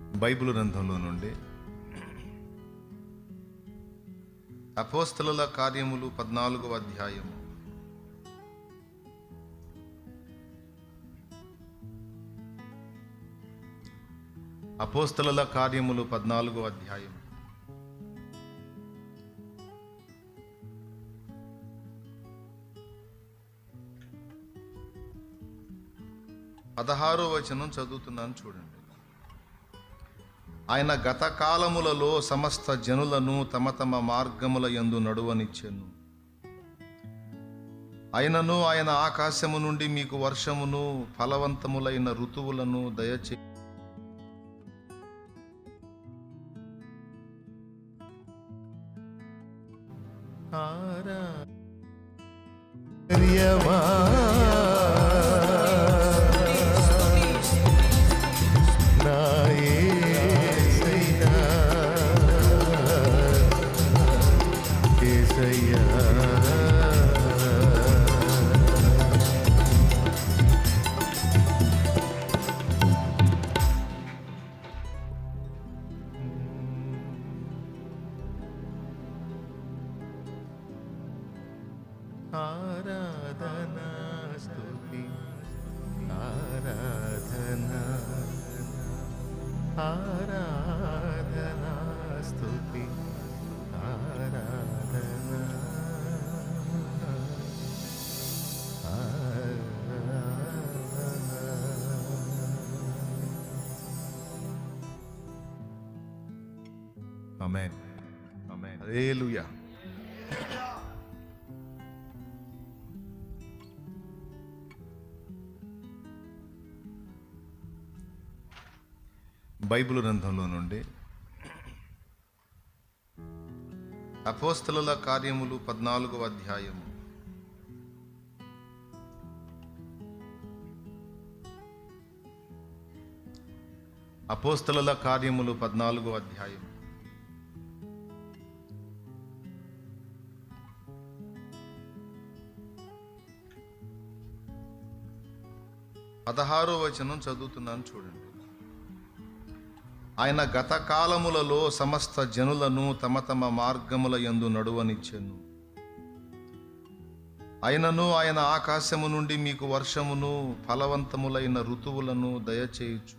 Bible గ్రంథంలో నుండి అపోస్తలుల కార్యములు పద్నాలుగవ అధ్యాయము. అపోస్తలుల కార్యములు పద్నాలుగో అధ్యాయం. పదహారో వచనం చదువుతున్నాను చూడండి. ఆయన గత కాలములలో సమస్త జనులను తమ తమ మార్గముల యందు నడువనిచ్చెను. ఆయనను ఆయన ఆకాశము నుండి మీకు వర్షమును ఫలవంతములైన ఋతువులను దయచే ఆరా ఆమేన్ ఆమేన్ హల్లెలూయా బైబిల్ గ్రంథంలో నుండి అపోస్తలుల కార్యములు పద్నాలుగవ అధ్యాయము. అపోస్తలుల కార్యములు పద్నాలుగో అధ్యాయం పదహారో వచనం చదువుతున్నాను చూడండి. ఆయన గత కాలములలో సమస్త జనులను తమ తమ మార్గముల యందు నడువనిచ్చెను. ఆయనను ఆయన ఆకాశము నుండి మీకు వర్షమును ఫలవంతములైన ఋతువులను దయచేయుచు.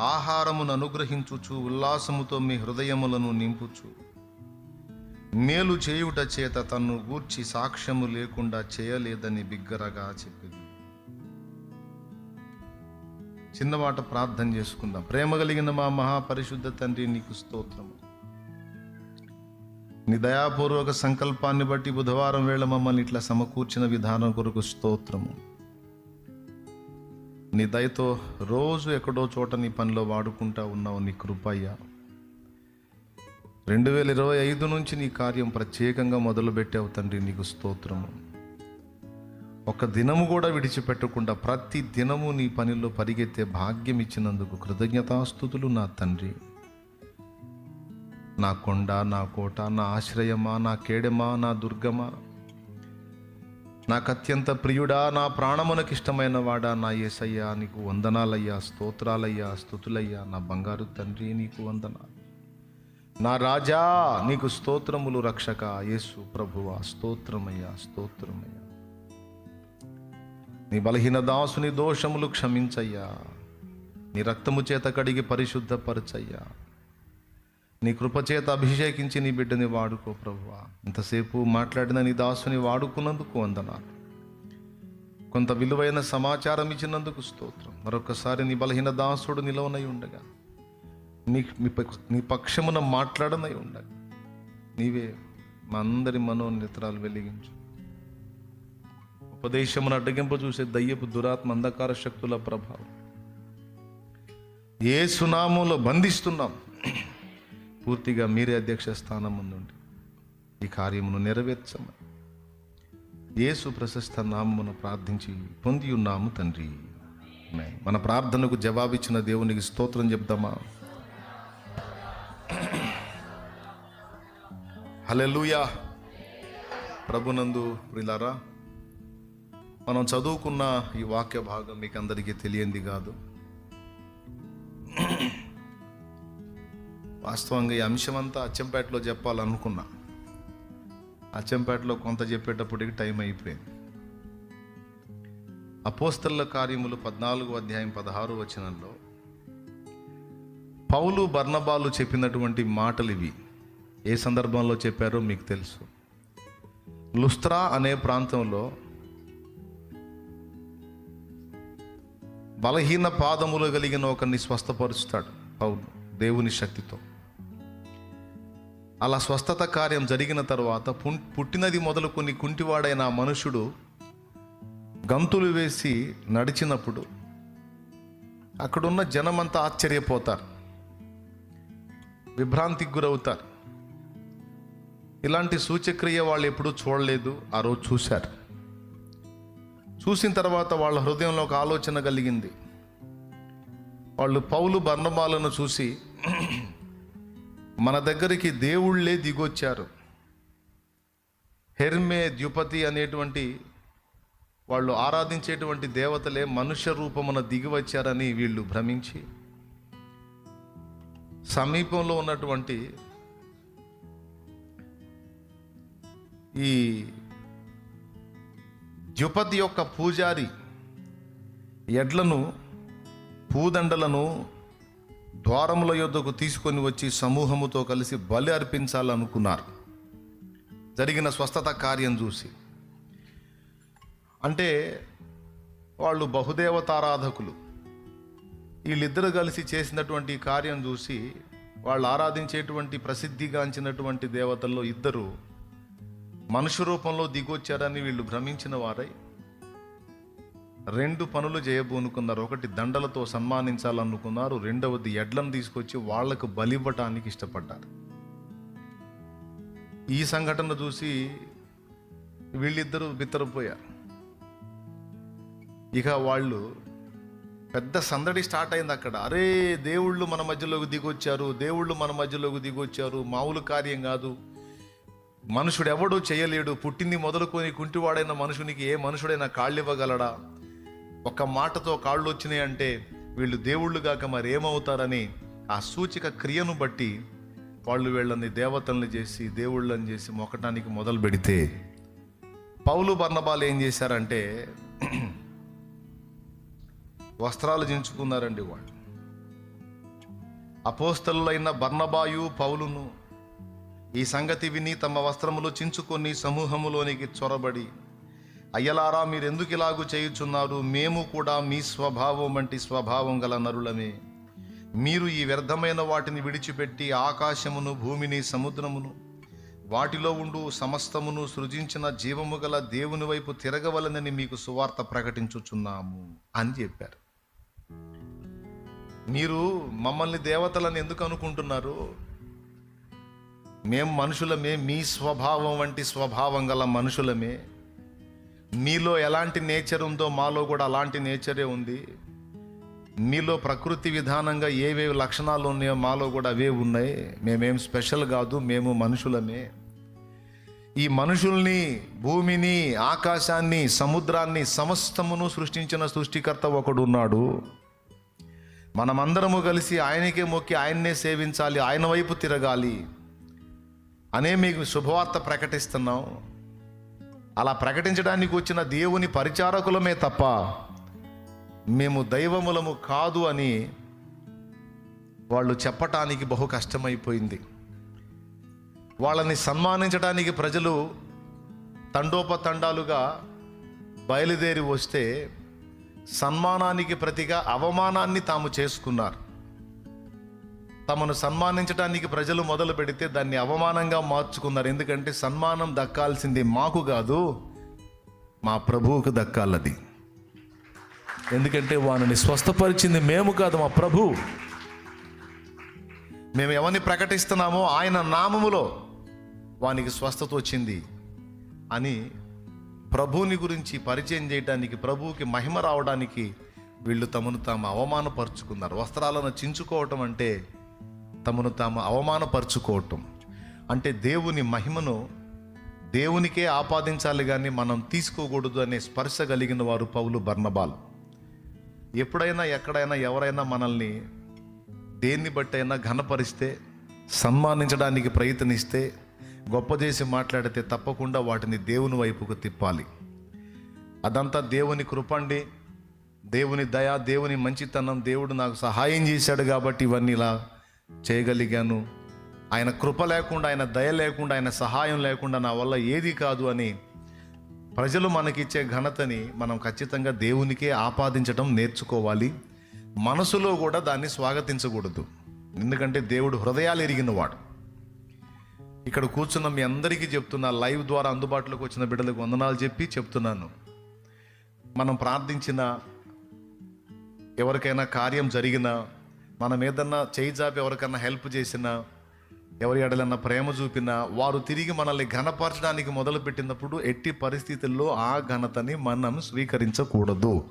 ఆహారమును అనుగ్రహించుచు ఉల్లాసముతో మీ హృదయములను నింపుచు. మేలు చేయుట చేత తన్ను గూర్చి సాక్ష్యము లేకుండా చేయలేదని బిగ్గరగా చెప్పింది. చిన్నమాట ప్రార్థన చేసుకుందాం. ప్రేమ కలిగిన మా మహాపరిశుద్ధ తండ్రి నీకు స్తోత్రము. నీ దయాపూర్వక సంకల్పాన్ని బట్టి బుధవారం వేళ మమ్మల్ని ఇట్లా సమకూర్చిన విధానం కొరకు స్తోత్రము. నీ దయతో రోజు ఎక్కడో చోట నీ పనిలో వాడుకుంటా ఉన్నావు నీ కృపయ్య. రెండు వేల ఇరవై ఐదు నుంచి నీ కార్యం ప్రత్యేకంగా మొదలుపెట్టావు తండ్రి నీకు స్తోత్రము. ఒక దినము కూడా విడిచిపెట్టకుండా ప్రతి దినము నీ పనిలో పరిగెత్తే భాగ్యం ఇచ్చినందుకు కృతజ్ఞతాస్థుతులు నా తండ్రి. నా కొండ నా కోట నా ఆశ్రయమా నా కేడమా నా దుర్గమా నాకు అత్యంత ప్రియుడా నా ప్రాణమునకు ఇష్టమైన వాడా నా ఏసయ్యా నీకు వందనాలయ్యా స్తోత్రాలయ్యా స్థుతులయ్యా నా బంగారు తండ్రి నీకు వందనాలు. నా రాజా నీకు స్తోత్రములు రక్షక యేసు ప్రభువా స్తోత్రమయ్యా స్తోత్రమయ్యా. నీ బలహీన దాసుని దోషములు క్షమించయ్యా. నీ రక్తము చేత కడిగి పరిశుద్ధపరచయ్యా. నీ కృపచేత అభిషేకించి నీ బిడ్డని వాడుకో ప్రభువా. ఇంతసేపు మాట్లాడిన నీ దాసుని వాడుకున్నందుకు వందనాలు. కొంత విలువైన సమాచారం ఇచ్చినందుకు స్తోత్రం. మరొకసారి నీ బలహీన దాసుడు నిలవనై ఉండగా నీ నీ పక్షమున మాట్లాడనై ఉండగా నీవే మా అందరి మనోనేత్రాలు వెలిగించు. ఉపదేశమును అడ్డగింపు చూసే దయ్యపు దురాత్మ అంధకార శక్తుల ప్రభావం. ఏ సునామంలో బంధిస్తున్నాం. పూర్తిగా మీరే అధ్యక్ష స్థానం ముందుండి ఈ కార్యమును నెరవేర్చమని. యేసు ప్రశస్త నామమును ప్రార్థించి పొంది ఉన్నాము తండ్రి. మన ప్రార్థనకు జవాబిచ్చిన దేవునికి స్తోత్రం చెప్దామా? హలెలుయా ప్రభునందు ప్రిలారా మనం చదువుకున్న ఈ వాక్య భాగం మీకు అందరికీ తెలియంది కాదు. వాస్తవంగా ఈ అంశం అంతా అచ్చంపేటలో చెప్పాలనుకున్నా. అచ్చంపేటలో కొంత చెప్పేటప్పటికి టైం అయిపోయింది. అపోస్తల కార్యములు పద్నాలుగు అధ్యాయం పదహారు వచనంలో పౌలు బర్ణబాలు చెప్పినటువంటి మాటలు ఇవి. ఏ సందర్భంలో చెప్పారో మీకు తెలుసు. లుస్త్రా అనే ప్రాంతంలో బలహీన పాదములు కలిగిన ఒకరిని స్వస్థపరుస్తాడు అవును దేవుని శక్తితో. అలా స్వస్థత కార్యం జరిగిన తర్వాత పుట్టినది మొదలుకొని కుంటివాడైన ఆ మనుషుడు గంతులు వేసి నడిచినప్పుడు అక్కడున్న జనమంతా ఆశ్చర్యపోతారు. విభ్రాంతికి గురవుతారు. ఇలాంటి సూచక్రియ వాళ్ళు ఎప్పుడూ చూడలేదు ఆ రోజు చూశారు. చూసిన తర్వాత వాళ్ళ హృదయంలో ఒక ఆలోచన కలిగింది. వాళ్ళు పౌలు బర్ణబాలను చూసి మన దగ్గరికి దేవుళ్ళే దిగొచ్చారు. హెర్మే ద్యుపతి అనేటువంటి వాళ్ళు ఆరాధించేటువంటి దేవతలే మనుష్య రూపమున దిగి వచ్చారని వీళ్ళు భ్రమించి సమీపంలో ఉన్నటువంటి ఈ ద్యుపతి యొక్క పూజారి ఎడ్లను పూదండలను ద్వారముల యొద్దకు తీసుకొని వచ్చి సమూహముతో కలిసి బలి అర్పించాలనుకున్నారు. జరిగిన స్వస్థత కార్యం చూసి. అంటే వాళ్ళు బహుదేవతారాధకులు. వీళ్ళిద్దరు కలిసి చేసినటువంటి కార్యం చూసి వాళ్ళు ఆరాధించేటువంటి ప్రసిద్ధిగాంచినటువంటి దేవతల్లో ఇద్దరు మనుషు రూపంలో దిగొచ్చారని వీళ్ళు భ్రమించిన వారై రెండు పనులు చేయబోనుకున్నారు. ఒకటి దండలతో సన్మానించాలనుకున్నారు. రెండవది ఎడ్లను తీసుకొచ్చి వాళ్ళకు బలివ్వటానికి ఇష్టపడ్డారు. ఈ సంఘటన చూసి వీళ్ళిద్దరూ బిత్తరపోయారు. ఇక వాళ్ళు పెద్ద సందడి స్టార్ట్ అయింది అక్కడ. అరే దేవుళ్ళు మన మధ్యలోకి దిగొచ్చారు దేవుళ్ళు మన మధ్యలోకి దిగొచ్చారు మామూలు కార్యం కాదు. మనుషుడు ఎవడూ చేయలేడు. పుట్టింది మొదలుకొని కుంటివాడైన మనుషునికి ఏ మనుషుడైనా కాళ్ళు ఇవ్వగలడా ఒక్క మాటతో కాళ్ళు వచ్చినాయి అంటే వీళ్ళు దేవుళ్ళుగాక మరి ఏమవుతారని ఆ సూచిక క్రియను బట్టి వాళ్ళు వీళ్ళని దేవతల్ని చేసి దేవుళ్ళని చేసి మొక్కటానికి మొదలు పెడితే పౌలు బర్ణబాలు ఏం చేశారంటే వస్త్రాలు దించుకున్నారండి వాళ్ళు. అపోస్తలులైన బర్ణబాయు పౌలును ఈ సంగతి విని తమ వస్త్రములు చించుకొని సమూహములోనికి చొరబడి అయ్యలారా మీరెందుకు ఇలాగు చేయుచున్నారు? మేము కూడా మీ స్వభావం వంటి స్వభావం గల నరులమే. మీరు ఈ వ్యర్థమైన వాటిని విడిచిపెట్టి ఆకాశమును భూమిని సముద్రమును వాటిలో ఉండు సమస్తమును సృజించిన జీవము గల దేవుని వైపు తిరగవలనని మీకు సువార్త ప్రకటించుచున్నాము అని చెప్పారు. మీరు మమ్మల్ని దేవతలను ఎందుకు అనుకుంటున్నారు? మేం మనుషులమే మీ స్వభావం వంటి స్వభావం గల మనుషులమే. మీలో ఎలాంటి నేచర్ ఉందో మాలో కూడా అలాంటి నేచరే ఉంది. మీలో ప్రకృతి విధానంగా ఏవేవి లక్షణాలు ఉన్నాయో మాలో కూడా అవే ఉన్నాయి. మేమేం స్పెషల్ కాదు మేము మనుషులమే. ఈ మనుషుల్ని భూమిని ఆకాశాన్ని సముద్రాన్ని సమస్తమును సృష్టించిన సృష్టికర్త ఒకడు ఉన్నాడు. మనమందరము కలిసి ఆయనకే మొక్కి ఆయన్నే సేవించాలి ఆయన వైపు తిరగాలి. అనే మీకు శుభవార్త ప్రకటిస్తున్నాం. అలా ప్రకటించడానికి వచ్చిన దేవుని పరిచారకులమే తప్ప మేము దైవములము కాదు అని వాళ్ళు చెప్పటానికి బహు కష్టమైపోయింది. వాళ్ళని సన్మానించడానికి ప్రజలు తండోపతండాలుగా బయలుదేరి వస్తే సన్మానానికి ప్రతిగా అవమానాన్ని తాము చేసుకున్నారు. తమను సన్మానించడానికి ప్రజలు మొదలు పెడితే దాన్ని అవమానంగా మార్చుకున్నారు. ఎందుకంటే సన్మానం దక్కాల్సింది మాకు కాదు మా ప్రభువుకు దక్కాలది. ఎందుకంటే వారిని స్వస్థపరిచింది మేము కాదు మా ప్రభు. మేము ఎవరిని ప్రకటిస్తున్నామో ఆయన నామములో వానికి స్వస్థత వచ్చింది అని ప్రభువుని గురించి పరిచయం చేయడానికి ప్రభువుకి మహిమ రావడానికి వీళ్ళు తమను తాము అవమానపరుచుకున్నారు. వస్త్రాలను చించుకోవటం అంటే తమను తాము అవమానపరుచుకోవటం. అంటే దేవుని మహిమను దేవునికే ఆపాదించాలి కానీ మనం తీసుకోకూడదు అనే స్పర్శ కలిగిన వారు పౌలు బర్ణబాలు ఎప్పుడైనా ఎక్కడైనా ఎవరైనా మనల్ని దేన్ని బట్టి అయినా ఘనపరిస్తే సన్మానించడానికి ప్రయత్నిస్తే గొప్ప చేసి మాట్లాడితే తప్పకుండా వాటిని దేవుని వైపుకు తిప్పాలి. అదంతా దేవుని కృపండి దేవుని దయ దేవుని మంచితనం దేవుడు నాకు సహాయం చేశాడు కాబట్టి ఇవన్నీ ఇలా చేయగలిగాను. ఆయన కృప లేకుండా ఆయన దయ లేకుండా ఆయన సహాయం లేకుండా నా వల్ల ఏది కాదు అని ప్రజలు మనకిచ్చే ఘనతని మనం ఖచ్చితంగా దేవునికే ఆపాదించడం నేర్చుకోవాలి. మనసులో కూడా దాన్ని స్వాగతించకూడదు. ఎందుకంటే దేవుడు హృదయాలు ఎరిగినవాడు. ఇక్కడ కూర్చున్న మీ అందరికీ చెప్తున్నా లైవ్ ద్వారా అందుబాటులోకి వచ్చిన బిడ్డలకు వందనాలు చెప్పి చెప్తున్నాను. మనం ప్రార్థించిన ఎవరికైనా కార్యం జరిగినా మనం ఏదన్నా చేయి జాపి ఎవరికన్నా హెల్ప్ చేసినా ఎవరి ఎడలన్నా ప్రేమ చూపినా వారు తిరిగి మనల్ని ఘనపరచడానికి మొదలుపెట్టినప్పుడు ఎట్టి పరిస్థితుల్లో ఆ ఘనతని మనం స్వీకరించకూడదు.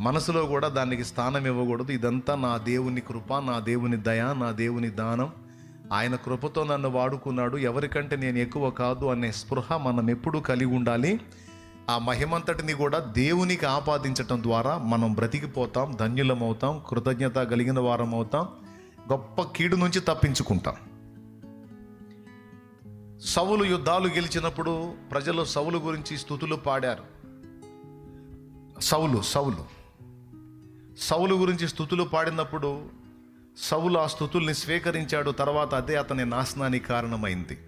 మనసులో కూడా దానికి స్థానం ఇవ్వకూడదు. ఇదంతా నా దేవుని కృప నా దేవుని దయ నా దేవుని దానం. ఆయన కృపతో నన్ను వాడుకున్నాడు. ఎవరికంటే నేను ఎక్కువ కాదు అనే స్పృహ మనం ఎప్పుడూ కలిగి ఉండాలి. ఆ మహిమంతటిని కూడా దేవునికి ఆపాదించటం ద్వారా మనం బ్రతికిపోతాం ధన్యులం అవుతాం కృతజ్ఞత కలిగిన వారం అవుతాం గొప్ప కీడు నుంచి తప్పించుకుంటాం. సవులు యుద్ధాలు గెలిచినప్పుడు ప్రజలు సవులు గురించి స్థుతులు పాడారు. సవులు సవులు సవులు గురించి స్థుతులు పాడినప్పుడు సవులు ఆ స్థుతుల్ని స్వీకరించాడు తర్వాత అదే అతని నాశనానికి కారణమైంది.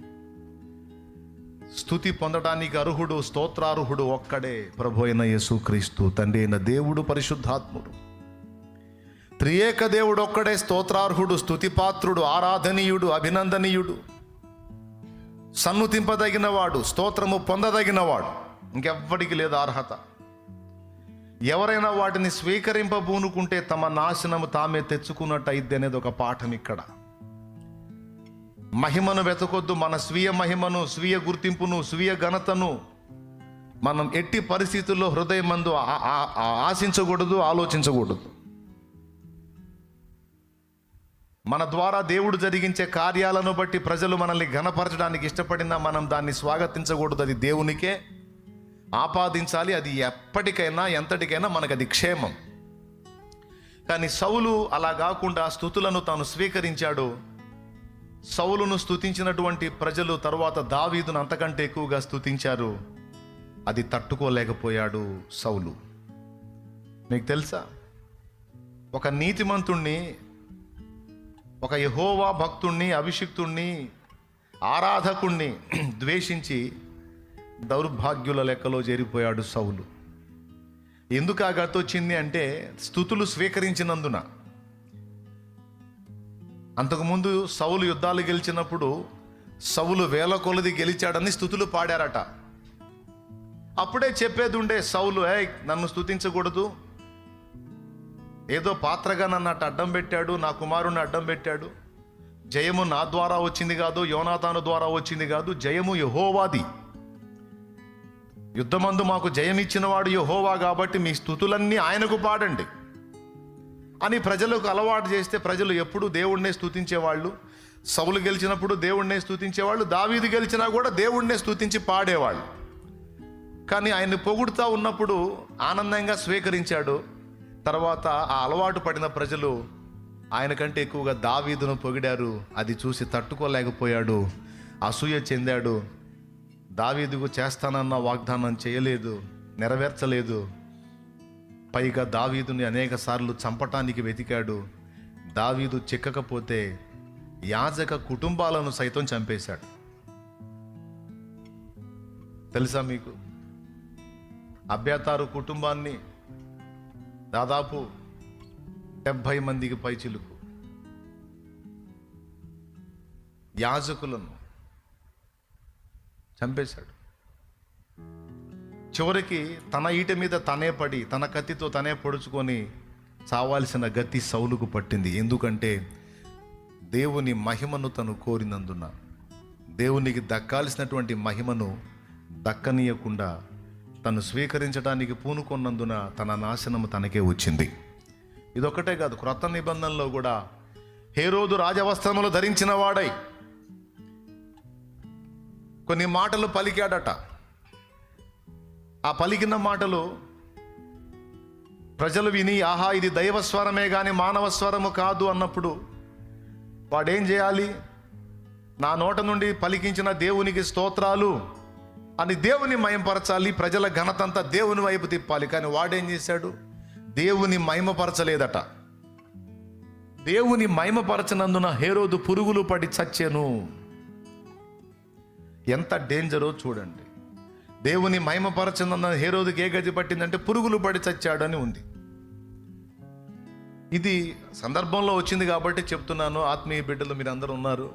స్థుతి పొందడానికి అర్హుడు స్తోత్రార్హుడు ఒక్కడే ప్రభు అయిన యేసుక్రీస్తు తండ్రి అయిన దేవుడు పరిశుద్ధాత్ముడు. త్రియేక దేవుడు ఒక్కడే స్తోత్రార్హుడు స్థుతిపాత్రుడు ఆరాధనీయుడు అభినందనీయుడు. సన్నుతింపదగినవాడు స్తోత్రము పొందదగినవాడు ఇంకెవ్వడికి లేదు అర్హత. ఎవరైనా వాటిని స్వీకరింపబూనుకుంటే తమ నాశనము తామే తెచ్చుకున్నట్టు అయిద్ది అనేది ఒక పాఠం ఇక్కడ. మహిమను వెతకొద్దు. మన స్వీయ మహిమను స్వీయ గుర్తింపును స్వీయ ఘనతను మనం ఎట్టి పరిస్థితుల్లో హృదయం మందు ఆ- ఆ- ఆశించకూడదు ఆలోచించకూడదు. మన ద్వారా దేవుడు జరిగించే కార్యాలను బట్టి ప్రజలు మనల్ని ఘనపరచడానికి ఇష్టపడినా మనం దాన్ని స్వాగతించకూడదు. అది దేవునికే ఆపాదించాలి. అది ఎప్పటికైనా ఎంతటికైనా మనకు అది క్షేమం. కానీ సౌలు అలా కాకుండా స్థుతులను తాను స్వీకరించాడు. సౌలును స్తుతించినటువంటి ప్రజలు తరువాత దావీదును అంతకంటే ఎక్కువగా స్తుతించారు. అది తట్టుకోలేకపోయాడు సౌలు. మీకు తెలుసా? ఒక నీతిమంతుణ్ణి ఒక యహోవా భక్తుణ్ణి అభిషిక్తుణ్ణి ఆరాధకుణ్ణి ద్వేషించి దౌర్భాగ్యుల లెక్కలో చేరిపోయాడు సౌలు. ఎందుకు ఆ గతొచ్చింది అంటే స్థుతులు స్వీకరించినందున. అంతకుముందు సౌలు యుద్ధాలు గెలిచినప్పుడు సౌలు వేల కొలది గెలిచాడని స్థుతులు పాడారట. అప్పుడే చెప్పేది ఉండే సౌలు ఏ నన్ను స్థుతించకూడదు. ఏదో పాత్రగా నన్ను అట్ట అడ్డం పెట్టాడు నా కుమారుని అడ్డం పెట్టాడు. జయము నా ద్వారా వచ్చింది కాదు యోనాతాను ద్వారా వచ్చింది కాదు జయము యహోవాది. యుద్ధమందు మాకు జయమిచ్చినవాడు యహోవా కాబట్టి మీ స్థుతులన్నీ ఆయనకు పాడండి. అని ప్రజలకు అలవాటు చేస్తే ప్రజలు ఎప్పుడు దేవుణ్ణే స్థుతించేవాళ్ళు సవులు గెలిచినప్పుడు దేవుణ్ణే స్థుతించేవాళ్ళు దావీదు గెలిచినా కూడా దేవుణ్ణే స్థుతించి పాడేవాళ్ళు. కానీ ఆయన్ని పొగుడుతూ ఉన్నప్పుడు ఆనందంగా స్వీకరించాడు. తర్వాత ఆ అలవాటు పడిన ప్రజలు ఆయన కంటే ఎక్కువగా దావీదును పొగిడారు. అది చూసి తట్టుకోలేకపోయాడు. అసూయ చెందాడు. దావీదుకు చేస్తానన్న వాగ్దానం చేయలేదు. నెరవేర్చలేదు. పైగా దావీదుని అనేక సార్లు చంపటానికి వెతికాడు. దావీదు చిక్కకపోతే యాజక కుటుంబాలను సైతం చంపేశాడు. తెలుసా మీకు? అభ్యతారు కుటుంబాన్ని దాదాపు డెబ్భై మందికి పైచిలుకు యాజకులను చంపేశాడు. చివరికి తన ఈట మీద తనే పడి తన కత్తితో తనే పొడుచుకొని చావాల్సిన గతి సౌలుకు పట్టింది. ఎందుకంటే దేవుని మహిమను తను కోరినందున దేవునికి దక్కాల్సినటువంటి మహిమను దక్కనీయకుండా తను స్వీకరించడానికి పూనుకొన్నందున తన నాశనము తనకే వచ్చింది. ఇదొక్కటే కాదు క్రొత్త నిబంధనలో కూడా హేరోదు రాజవస్త్రములు ధరించిన వాడై కొన్ని మాటలు పలికాడట. ఆ పలికిన మాటలు ప్రజలు విని ఆహా ఇది దైవ స్వరమే కానీ మానవ స్వరము కాదు అన్నప్పుడు వాడేం చేయాలి? నా నోట నుండి పలికించిన దేవునికి స్తోత్రాలు అని దేవుని మయంపరచాలి. ప్రజల ఘనతంతా దేవుని వైపు తిప్పాలి. కానీ వాడేం చేశాడు? దేవుని మహిమపరచలేదట. దేవుని మహిమపరచనందున హేరోదు పురుగులు పడి చచ్చెను. ఎంత డేంజరో చూడండి. దేవుని మహిమపరచనన్న హేరోదుకి ఏ గతి పట్టిందంటే పురుగులు పడి చచ్చాడని ఉంది. ఇది సందర్భంలో వచ్చింది కాబట్టి చెప్తున్నాను. ఆత్మీయ బిడ్డలు మీరు అందరూ ఉన్నారు.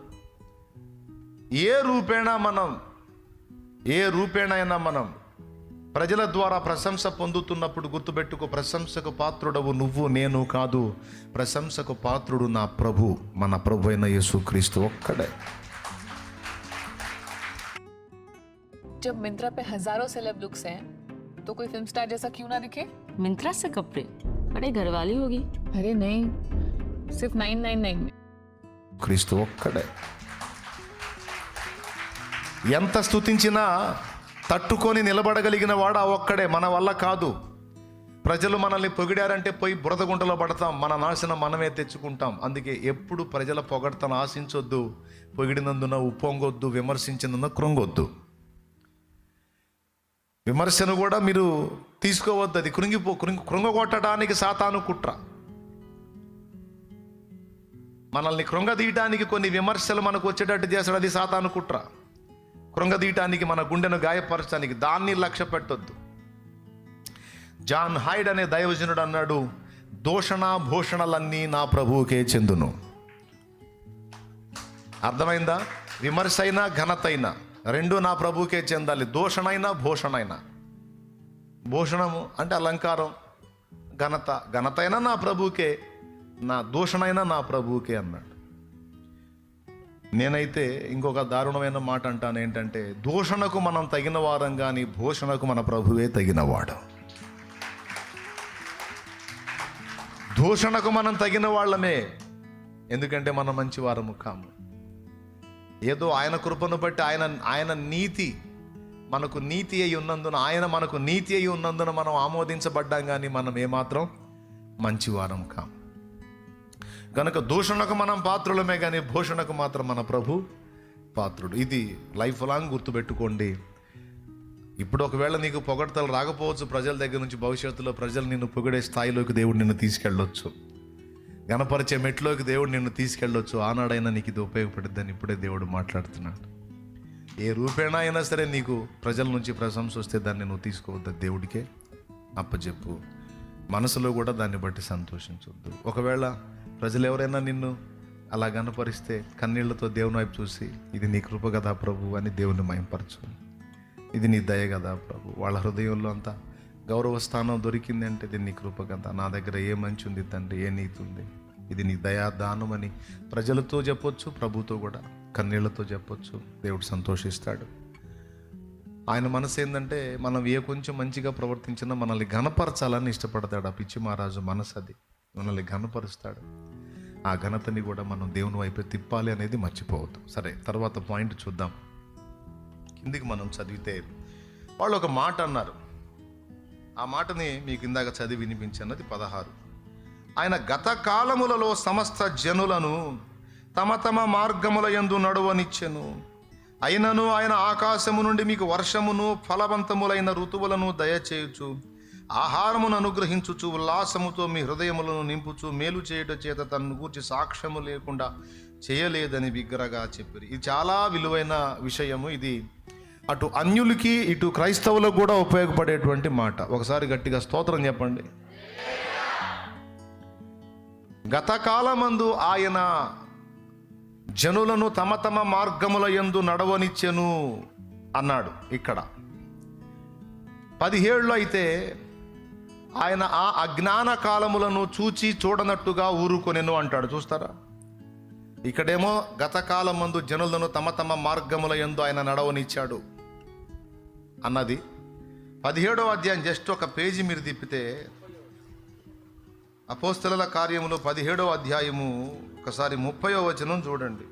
ఏ రూపేణా మనం ఏ రూపేణైనా మనం ప్రజల ద్వారా ప్రశంస పొందుతున్నప్పుడు గుర్తుపెట్టుకో ప్రశంసకు పాత్రుడవు నువ్వు నేను కాదు. ప్రశంసకు పాత్రుడు నా ప్రభు మన ప్రభు అయిన యేసుక్రీస్తు ఒక్కడే. जब मिंत्रा पे हजारों सेलेब लुक्स हैं तो कोई फिल्म स्टार जैसा क्यों ना दिखे मिंत्रा से कपड़े बड़े घर वाली होगी अरे नहीं सिर्फ नाइन नाइन नाइन में క్రీస్తు ఒక్కడే ఎంత స్తుతించినా తట్టుకొని నిలబడగలిగిన వాడు ఆ ఒక్కడే మన వల్ల కాదు ప్రజలు మనల్ని పొగిడారంటే పోయి బురద గుంటలో పడతాం మన నాశనం మనమే తెచ్చుకుంటాం అందుకే ఎప్పుడు ప్రజల పొగడతను ఆశించొద్దు పొగిడినందున ఉప్పొంగొద్దు విమర్శించినందున కృంగొద్దు విమర్శను కూడా మీరు తీసుకోవద్దు. అది కృంగిపో కృంగి కృంగగొట్టడానికి సాతాను కుట్ర. మనల్ని కృంగదీయటానికి కొన్ని విమర్శలు మనకు వచ్చేటట్టు చేస్తాడు అది సాతాను కుట్ర. కృంగదీయటానికి మన గుండెను గాయపరచడానికి దాన్ని లక్ష్య పెట్టొద్దు. జాన్ హైడ్ అనే దైవజనుడు అన్నాడు దూషణ భూషణలన్నీ నా ప్రభువుకే చెందును. అర్థమైందా? విమర్శ అయినా ఘనత రెండు నా ప్రభువుకే చెందాలి. దోషణైనా భూషణైనా. భూషణము అంటే అలంకారం. ఘనత. ఘనత అయినా నా ప్రభువుకే నా దూషణైనా నా ప్రభువుకే అన్నాడు. నేనైతే ఇంకొక దారుణమైన మాట అంటాను ఏంటంటే దూషణకు మనం తగిన వారం కానీ భూషణకు మన ప్రభువే తగినవాడు దూషణకు మనం తగిన వాళ్ళమే. ఎందుకంటే మనం మంచి వారము కాము. ఏదో ఆయన కృపను బట్టి ఆయన ఆయన నీతి మనకు నీతి అయి ఉన్నందున ఆయన మనకు నీతి అయి ఉన్నందున మనం ఆమోదించబడ్డాం కానీ మనం ఏమాత్రం మంచివారం కాం. కనుక దూషణకు మనం పాత్రులమే కానీ భూషణకు మాత్రం మన ప్రభు పాత్రుడు. ఇది లైఫ్ లాంగ్ గుర్తుపెట్టుకోండి. ఇప్పుడు ఒకవేళ నీకు పొగడతలు రాకపోవచ్చు ప్రజల దగ్గర నుంచి భవిష్యత్తులో ప్రజలు నిన్ను పొగిడే స్థాయిలోకి దేవుడు నిన్ను తీసుకెళ్ళొచ్చు. గణపరిచే మెట్లోకి దేవుడు నిన్ను తీసుకెళ్ళొచ్చు. ఆనాడైనా నీకు ఇది ఉపయోగపడుద్దని ఇప్పుడే దేవుడు మాట్లాడుతున్నాడు. ఏ రూపేణా అయినా సరే నీకు ప్రజల నుంచి ప్రశంస వస్తే దాన్ని నువ్వు తీసుకోవద్దు దేవుడికే. అప్పచెప్పు మనసులో కూడా దాన్ని బట్టి సంతోషించొద్దు. ఒకవేళ ప్రజలు ఎవరైనా నిన్ను అలా గనపరిస్తే కన్నీళ్ళతో దేవుని వైపు చూసి ఇది నీ కృప కదా ప్రభు అని దేవుని మయంపరచు. ఇది నీ దయ కదా ప్రభు. వాళ్ళ హృదయంలో అంతా గౌరవ స్థానం దొరికింది అంటే ఇది నీ కృప కదా నా దగ్గర ఏ మంచి ఉంది తండ్రి ఏ నీతి ఉంది? ఇది నీ దయా దానం అని ప్రజలతో చెప్పొచ్చు ప్రభుతో కూడా. కన్నీళ్ళతో చెప్పొచ్చు. దేవుడు సంతోషిస్తాడు. ఆయన మనసు ఏంటంటే మనం ఏ కొంచెం మంచిగా ప్రవర్తించినా మనల్ని ఘనపరచాలని ఇష్టపడతాడు ఆ పిచ్చి మహారాజు మనసు అది. మనల్ని ఘనపరుస్తాడు. ఆ ఘనతని కూడా మనం దేవుని వైపు తిప్పాలి అనేది మర్చిపోవద్దు. సరే తర్వాత పాయింట్ చూద్దాం. కిందికి మనం చదివితే వాళ్ళు ఒక మాట అన్నారు. ఆ మాటని మీకు ఇందాక చదివి వినిపించినది పదహారు. ఆయన గత కాలములలో సమస్త జనులను తమ తమ మార్గముల యందు నడువనిచ్చెను. అయినను ఆయన ఆకాశము నుండి మీకు వర్షమును ఫలవంతములైన ఋతువులను దయచేయుచు ఆహారమును అనుగ్రహించుచు ఉల్లాసముతో మీ హృదయములను నింపుచు మేలు చేయుట చేత తనను గూర్చి సాక్ష్యము లేకుండా చేయలేదని బిగ్గరగా చెప్పారు. ఇది చాలా విలువైన విషయము. ఇది అటు అన్యులకి ఇటు క్రైస్తవులకు కూడా ఉపయోగపడేటువంటి మాట. ఒకసారి గట్టిగా స్తోత్రం చెప్పండి. గతకాలమందు ఆయన జనులను తమ తమ మార్గముల యందు నడవనిచ్చెను అన్నాడు ఇక్కడ. పదిహేళ్ళు అయితే ఆయన ఆ అజ్ఞాన కాలములను చూచి చూడనట్టుగా ఊరుకొనెను అంటాడు. చూస్తారా? ఇక్కడేమో గతకాలం కాలమందు జనులను తమ తమ మార్గముల యందు ఆయన నడవనిచ్చాడు. అన్నది. పదిహేడవ అధ్యాయం జస్ట్ ఒక పేజీ మీరు తిప్పితే అపోస్తల కార్యములు పదిహేడవ అధ్యాయము ఒకసారి ముప్పయో వచనం చూడండి.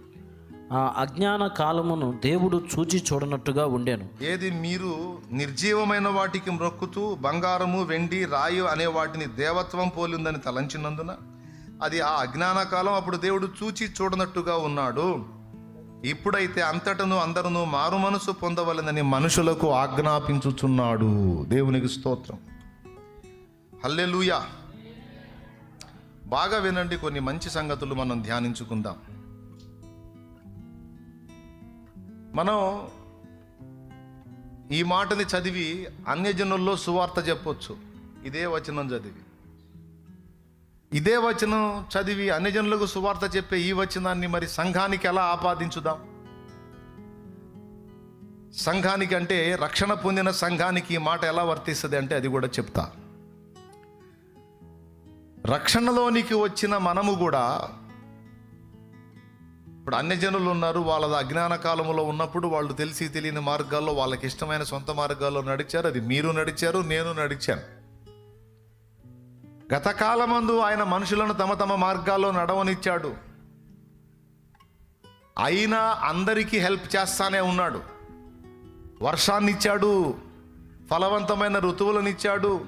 ఆ అజ్ఞాన కాలమును దేవుడు చూచి చూడనట్టుగా ఉండెను. ఏది మీరు నిర్జీవమైన వాటికి మ్రొక్కుతూ బంగారము వెండి రాయి అనే వాటిని దేవత్వం పోలిందని తలంచినందున అది ఆ అజ్ఞాన కాలం అప్పుడు దేవుడు చూచి చూడనట్టుగా ఉన్నాడు. ఇప్పుడైతే అంతటను అందరూ మారు మనసు పొందవలనని మనుషులకు ఆజ్ఞాపించుచున్నాడు. దేవునికి స్తోత్రం. హల్లెలూయా. బాగా వినండి కొన్ని మంచి సంగతులు మనం ధ్యానించుకుందాం. మనం ఈ మాటని చదివి అన్యజనుల్లో సువార్త చెప్పొచ్చు. ఇదే వచనం చదివి. ఇదే వచనం చదివి అన్యజనులకు సువార్త చెప్పే ఈ వచనాన్ని మరి సంఘానికి ఎలా ఆపాదించుదాం? సంఘానికి అంటే రక్షణ పొందిన సంఘానికి ఈ మాట ఎలా వర్తిస్తుంది అంటే అది కూడా చెప్తా. రక్షణలోనికి వచ్చిన మనము కూడా ఇప్పుడు అన్యజనులు ఉన్నారు వాళ్ళ అజ్ఞాన కాలంలో ఉన్నప్పుడు వాళ్ళు తెలిసి తెలియని మార్గాల్లో వాళ్ళకి ఇష్టమైన సొంత మార్గాల్లో నడిచారు అది మీరు నడిచారు నేను నడిచాను. గత కాలమందు ఆయన మనుషులను తమ తమ మార్గాల్లో నడవనిచ్చాడు. అయినా అందరికీ హెల్ప్ చేస్తానే ఉన్నాడు. వర్షాన్ని ఇచ్చాడు ఫలవంతమైన ఋతువులనిచ్చాడు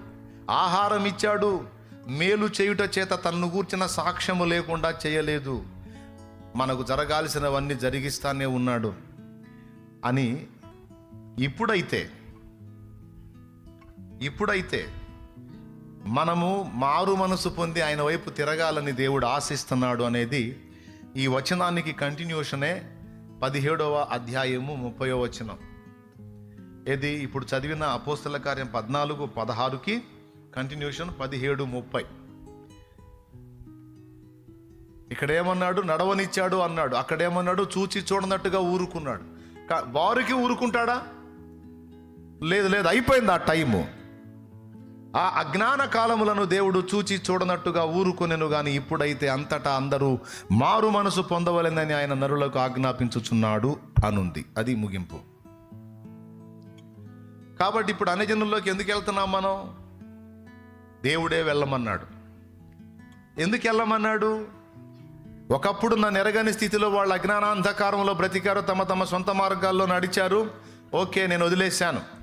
ఆహారం ఇచ్చాడు మేలు చేయుట చేత తన్ను గూర్చిన సాక్ష్యము లేకుండా చేయలేదు. మనకు జరగాల్సినవన్నీ జరిగిస్తానే ఉన్నాడు. అని ఇప్పుడైతే ఇప్పుడైతే మనము మారు మనసు పొంది ఆయన వైపు తిరగాలని దేవుడు ఆశిస్తున్నాడు అనేది ఈ వచనానికి కంటిన్యూషనే పదిహేడవ అధ్యాయము ముప్పయో వచనం. ఇది ఇప్పుడు చదివిన అపోస్తల కార్యం పద్నాలుగు పదహారుకి కంటిన్యూషన్ పదిహేడు ముప్పై. ఇక్కడ ఏమన్నాడు నడవనిచ్చాడు అన్నాడు. అక్కడేమన్నాడు? చూచి చూడనట్టుగా ఊరుకున్నాడు. వారికి ఊరుకుంటాడా? లేదు లేదు అయిపోయింది ఆ టైము. ఆ అజ్ఞాన కాలములను దేవుడు చూచి చూడనట్టుగా ఊరుకొనెను గాని ఇప్పుడైతే అంతటా అందరూ మారు మనసు పొందవలెనని ఆయన నరులకు ఆజ్ఞాపించుచున్నాడు అనుంది. అది ముగింపు. కాబట్టి ఇప్పుడు అన్యజనుల్లోకి ఎందుకు వెళ్తున్నాం మనం? దేవుడే వెళ్ళమన్నాడు. ఎందుకు వెళ్ళమన్నాడు? ఒకప్పుడు నన్ను ఎరగని స్థితిలో వాళ్ళు అజ్ఞానాంధకారంలో బ్రతికారు తమ తమ సొంత మార్గాల్లో నడిచారు. ఓకే నేను వదిలేశాను.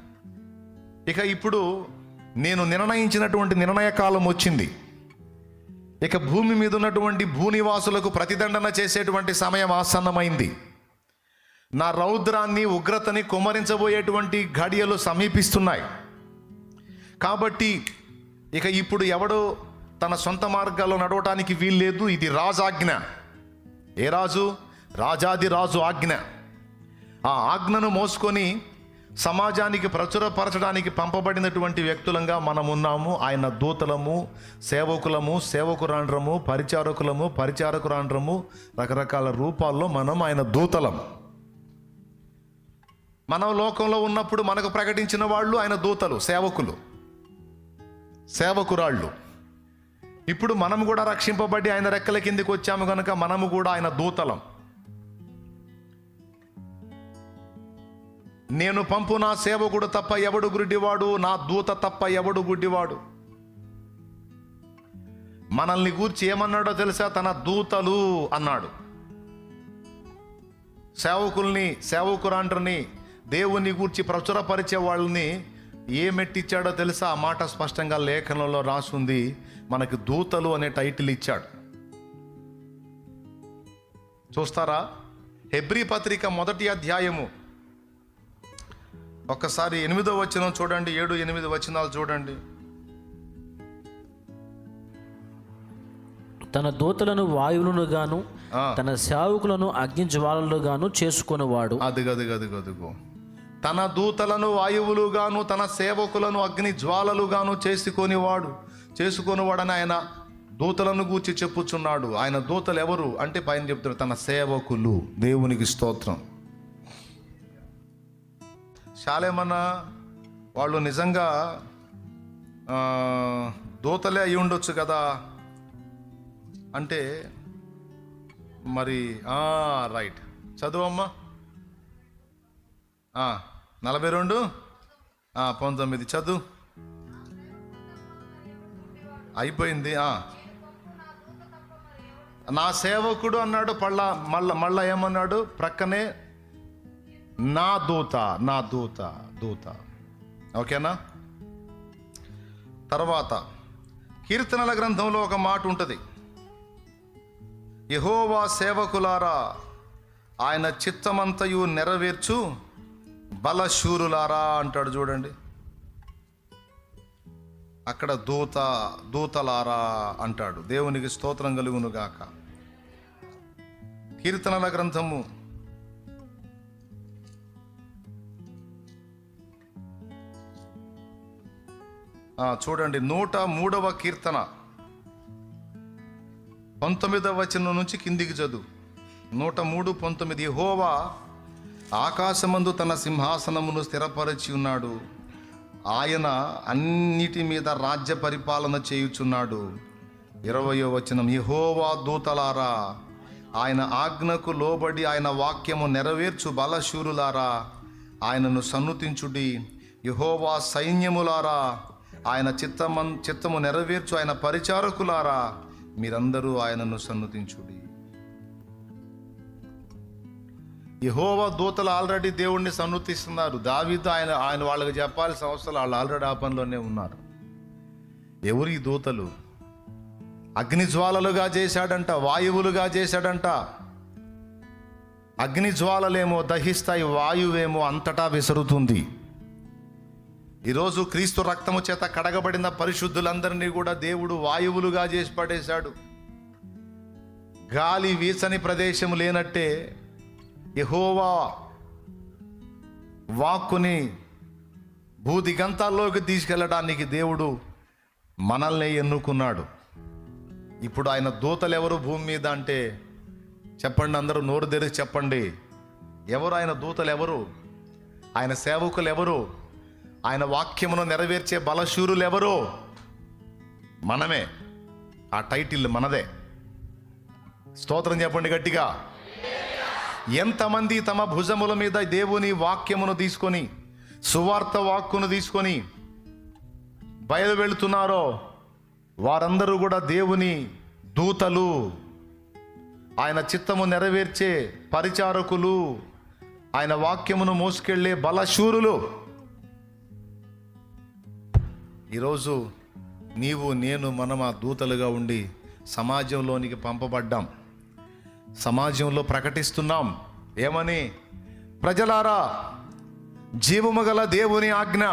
ఇక ఇప్పుడు నేను నిర్ణయించినటువంటి నిర్ణయ కాలం వచ్చింది. ఇక భూమి మీద ఉన్నటువంటి భూనివాసులకు ప్రతిదండన చేసేటువంటి సమయం ఆసన్నమైంది. నా రౌద్రాన్ని ఉగ్రతని కుమరించబోయేటువంటి ఘడియలు సమీపిస్తున్నాయి. కాబట్టి ఇక ఇప్పుడు ఎవడో తన సొంత మార్గాల్లో నడవటానికి వీల్లేదు ఇది రాజాజ్ఞ. ఏ రాజు? రాజాది రాజు ఆజ్ఞ. ఆ ఆజ్ఞను మోసుకొని సమాజానికి ప్రచురపరచడానికి పంపబడినటువంటి వ్యక్తులంగా మనం ఉన్నాము ఆయన దూతలము సేవకులము సేవకురాండ్రము పరిచారకులము పరిచారకురాండ్రము రకరకాల రూపాల్లో మనం ఆయన దూతలం. మనం లోకంలో ఉన్నప్పుడు మనకు ప్రకటించిన వాళ్ళు ఆయన దూతలు సేవకులు సేవకురాళ్ళు. ఇప్పుడు మనం కూడా రక్షింపబడి ఆయన రెక్కల కిందికి వచ్చాము కనుక మనము కూడా ఆయన దూతలం. నేను పంపు నా సేవకుడు తప్ప ఎవడు గుడ్డివాడు నా దూత తప్ప ఎవడు గుడ్డివాడు మనల్ని గూర్చి ఏమన్నాడో తెలుసా? తన దూతలు అన్నాడు. సేవకుల్ని సేవకురాండ్రని దేవుని గూర్చి ప్రచురపరిచే వాళ్ళని ఏ మెట్టిచ్చాడో తెలుసా? ఆ మాట స్పష్టంగా లేఖనంలో రాసుంది. మనకి దూతలు అనే టైటిల్ ఇచ్చాడు. చూస్తారా? హెబ్రీ పత్రిక మొదటి అధ్యాయము ఒక్కసారి ఎనిమిదో వచనం చూడండి ఏడు ఎనిమిది వచనాలు చూడండి. తన దూతలను వాయువులను గాను. తన సేవకులను అగ్ని జ్వాలలు గాను చేసుకునేవాడు. అదిగదిగదిగదిగో తన దూతలను వాయువులుగాను తన సేవకులను అగ్ని జ్వాలలుగాను చేసుకొనివాడు. చేసుకొనివాడని ఆయన దూతలను గూర్చి చెప్పుచున్నాడు. ఆయన దూతలు ఎవరు? అంటే పైన చెప్తాడు తన సేవకులు. దేవునికి స్తోత్రం. చాలేమన్నా వాళ్ళు నిజంగా దూతలే అయి ఉండొచ్చు కదా? అంటే మరి రైట్. చదువమ్మా. నలభై రెండు? పంతొమ్మిది. చదువు. అయిపోయింది నా సేవకుడు అన్నాడు పళ్ళ మళ్ళా మళ్ళా ఏమన్నాడు? ప్రక్కనే నా దూత నా దూత దూత. ఓకేనా? తర్వాత కీర్తనల గ్రంథంలో ఒక మాట ఉంటుంది. యహోవా సేవకులారా ఆయన చిత్తమంతయు నెరవేర్చు బలశూరులారా అంటాడు చూడండి. అక్కడ దూత దూతలారా అంటాడు. దేవునికి స్తోత్రం కలుగునుగాక. కీర్తనల గ్రంథము చూడండి నూట మూడవ కీర్తన. పంతొమ్మిదవ వచనం నుంచి కిందికి చదువు. నూట మూడు పంతొమ్మిది హోవా ఆకాశమందు తన సింహాసనమును స్థిరపరచి ఉన్నాడు. ఆయన అన్నిటి మీద రాజ్య పరిపాలన చేయుచున్నాడు. ఇరవయో వచనం యహోవా దూతలారా ఆయన ఆజ్ఞకు లోబడి ఆయన వాక్యము నెరవేర్చు బలశూరులారా ఆయనను సన్నుతించుడి. యహోవా సైన్యములారా ఆయన చిత్తమన్ చిత్తము నెరవేర్చు ఆయన పరిచారకులారా. మీరందరూ ఆయనను సన్నతించుడి. యహోవా దూతలు ఆల్రెడీ దేవుణ్ణి సన్నతిస్తున్నారు. దావిత ఆయన ఆయన వాళ్ళకి చెప్పాల్సిన అవసరం వాళ్ళు ఆల్రెడీ ఆ పనిలోనే ఉన్నారు. ఎవరి దూతలు? అగ్ని జ్వాలలుగా చేశాడంట వాయువులుగా చేశాడంట. అగ్ని జ్వాలలేమో దహిస్తాయి వాయువేమో అంతటా విసురుతుంది. ఈరోజు క్రీస్తు రక్తము చేత కడగబడిన పరిశుద్ధులందరినీ కూడా దేవుడు వాయువులుగా చేసి పడేశాడు. గాలి వీసని ప్రదేశం లేనట్టే యహోవా వాక్కుని భూదిగంతాల్లోకి తీసుకెళ్ళడానికి దేవుడు మనల్ని ఎన్నుకున్నాడు. ఇప్పుడు ఆయన దూతలు ఎవరు భూమి మీద అంటే చెప్పండి అందరూ నోరు తెరిచి చెప్పండి. ఎవరు ఆయన దూతలు ఎవరు ఆయన సేవకులు ఎవరు ఆయన వాక్యమును నెరవేర్చే బలశూరులు ఎవరు మనమే. ఆ టైటిల్ మనదే. స్తోత్రం చెప్పండి గట్టిగా. ఎంతమంది తమ భుజముల మీద దేవుని వాక్యమును తీసుకొని సువార్త వాక్కును తీసుకొని బయలు వెళుతున్నారో వారందరూ కూడా దేవుని దూతలు. ఆయన చిత్తము నెరవేర్చే పరిచారకులు ఆయన వాక్యమును మోసుకెళ్ళే బలశూరులు. ఈరోజు నీవు నేను మనం ఆ దూతలుగా ఉండి సమాజంలోనికి పంపబడ్డాం. సమాజంలో ప్రకటిస్తున్నాం. ఏమని? ప్రజలారా జీవము గల దేవుని ఆజ్ఞ.